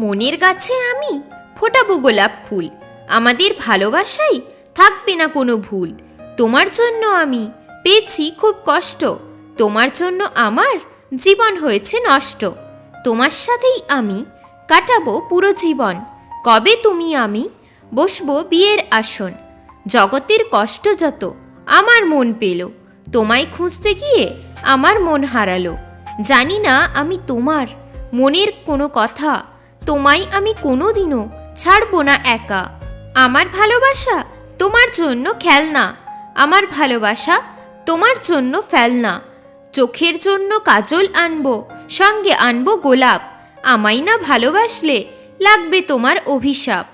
মনের গাছে আমি ফোটাবো গোলাপ ফুল। আমাদের ভালোবাসাই থাকবে না কোনো ভুল। তোমার জন্য আমি পেয়েছি খুব কষ্ট। তোমার জন্য আমার জীবন হয়েছে নষ্ট। তোমার সাথেই আমি কাটাবো পুরো জীবন। কবে তুমি আমি বসবো বিয়ের আসন? জগতের কষ্ট যত আমার মন পেল, তোমায় খুঁজতে গিয়ে আমার মন হারালো। জানি না আমি তোমার মনের কোনো কথা তোমায় আমি কোনো দিনও ছাড়বো না একা। আমার ভালোবাসা তোমার জন্য খেলনা। আমার ভালোবাসা তোমার জন্য ফেলনা। চোখের জন্য কাজল আনব, সঙ্গে আনব গোলাপ। আমায় না ভালোবাসলে লাগবে তোমার অভিশাপ।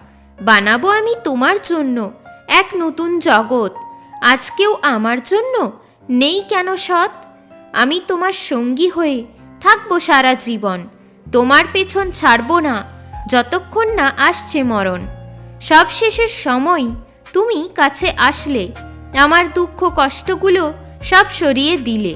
বানাবো আমি তোমার জন্য এক নতুন জগৎ। আজকেও আমার জন্য নেই কেন সৎ? আমি তোমার সঙ্গী হয়ে থাকব সারা জীবন। তোমার পেছন ছাড়বো না, যতক্ষণ না আসছে মরণ। সব শেষের সময় তুমি কাছে আসলে, আমার দুঃখ কষ্টগুলো সব সরিয়ে দিলে।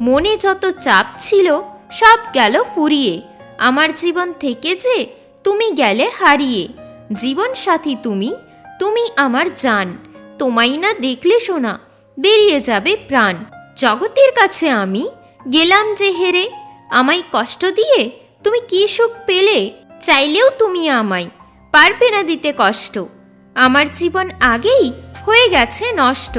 মনে যত চাপ ছিল, সব গেল ফুরিয়ে। আমার জীবন থেকে যে তুমি গেলে হারিয়ে। জীবন সাথী তুমি তুমি আমার জান। তোমাই না দেখলে শোনা বেরিয়ে যাবে প্রাণ। জগতের কাছে আমি গেলাম যে হেরে, আমায় কষ্ট দিয়ে তুমি কি সুখ পেলে? চাইলেও তুমি আমায়। পারবে না দিতে কষ্ট। আমার জীবন আগেই হয়ে গেছে নষ্ট।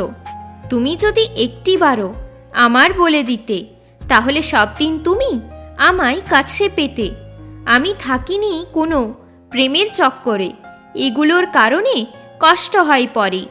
তুমি যদি একটিবারও আমার বলে দিতে, তাহলে সব দিন তুমি আমায় কাছে পেতে। আমি থাকিনি কোনো প্রেমের চক্করে। এগুলোর কারণে কষ্ট হয় পরে।